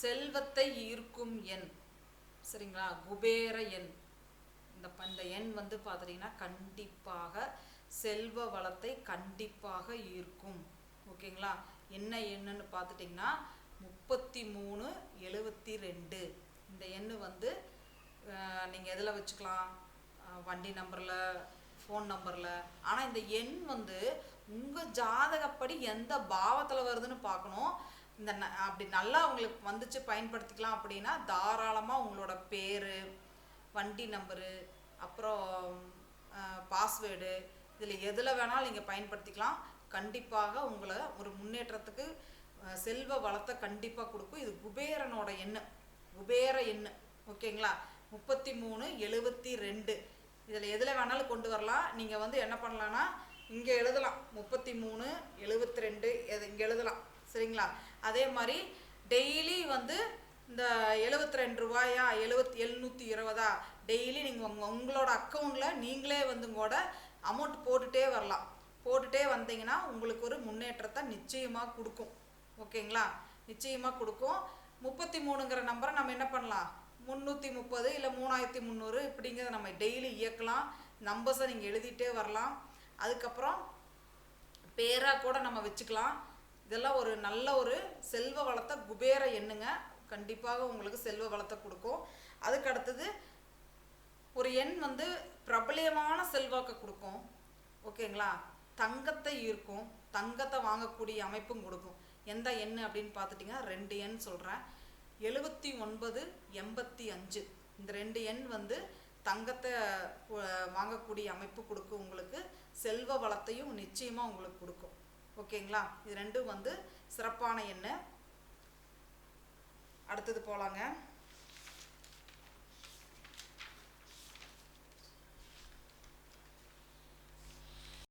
செல்வத்தை ஈர்க்கும் எண். சரிங்களா? குபேர எண். இந்த ப- இந்த எண் வந்து பார்த்துட்டிங்கன்னா கண்டிப்பாக செல்வ வளத்தை கண்டிப்பாக ஈர்க்கும். ஓகேங்களா? என்ன எண்ணுன்னு பார்த்துட்டிங்கன்னா முப்பத்தி மூணு எழுவத்தி ரெண்டு இந்த எண் வந்து நீங்கள் எதில் வச்சுக்கலாம்? வண்டி நம்பரில் ஃபோன் நம்பரில். ஆனால் இந்த எண் வந்து உங்கள் ஜாதகப்படி எந்த பாவத்தில் வருதுன்னு பார்க்கணும் இந்த ந- அப்படி நல்லா உங்களுக்கு வந்துச்சு பயன்படுத்திக்கலாம் அப்படின்னா தாராளமாக உங்களோட பேர் வண்டி நம்பரு அப்புறம் பாஸ்வேர்டு இதில் எதில் வேணாலும் நீங்கள் பயன்படுத்திக்கலாம். கண்டிப்பாக உங்களை ஒரு முன்னேற்றத்துக்கு செல்வ வளத்தை கண்டிப்பாக கொடுக்கும். இது குபேரனோட எண் குபேர எண்ணு. ஓகேங்களா? முப்பத்தி மூணு எழுபத்தி ரெண்டு இதில் எதில் வேணாலும் கொண்டு வரலாம். நீங்கள் வந்து என்ன பண்ணலான்னா இங்கே எழுதலாம். முப்பத்தி மூணு எழுபத்தி ரெண்டு இங்கே எழுதலாம். சரிங்களா? அதே மாதிரி டெய்லி வந்து இந்த எழுபத்தி ரெண்டு ரூபாயா? எழுபத்தி எழுநூற்றி இருபதா டெய்லி நீங்கள் உங்கள் உங்களோட அக்கௌண்ட்டில் நீங்களே வந்து கூட அமௌண்ட் போட்டுகிட்டே வரலாம். போட்டுட்டே வந்தீங்கன்னா உங்களுக்கு ஒரு முன்னேற்றத்தை நிச்சயமாக கொடுக்கும். ஓகேங்களா? நிச்சயமாக கொடுக்கும். முப்பத்தி மூணுங்கிற நம்பரை நம்ம என்ன பண்ணலாம்? முந்நூற்றி முப்பது இல்லை மூணாயிரத்தி முந்நூறு இப்படிங்கிறத நம்ம டெய்லி இயக்கலாம். நம்பர்ஸை நீங்கள் எழுதிட்டே வரலாம். அதுக்கப்புறம் பேராக கூட நம்ம வச்சுக்கலாம். இதெல்லாம் ஒரு நல்ல ஒரு செல்வ வளத்தை குபேர எண்ணுங்க. கண்டிப்பாக உங்களுக்கு செல்வ வளத்தை கொடுக்கும். அதுக்கு அடுத்தது ஒரு எண் வந்து பிரபலியமான செல்வாக்கை கொடுக்கும். ஓகேங்களா? தங்கத்தை ஈர்க்கும் தங்கத்தை வாங்கக்கூடிய அமைப்பும் கொடுக்கும். எந்த எண் அப்படின்னு பார்த்துட்டிங்கன்னா ரெண்டு எண் சொல்கிறேன் எழுபத்தி ஒன்பது எண்பத்தி அஞ்சு. இந்த ரெண்டு எண் வந்து தங்கத்தை வாங்கக்கூடிய அமைப்பு கொடுக்கும். உங்களுக்கு செல்வ வளத்தையும் நிச்சயமாக உங்களுக்கு கொடுக்கும். ஓகேங்களா? இது ரெண்டும் வந்து சிறப்பான எண்ணு. அடுத்தது போகலாங்க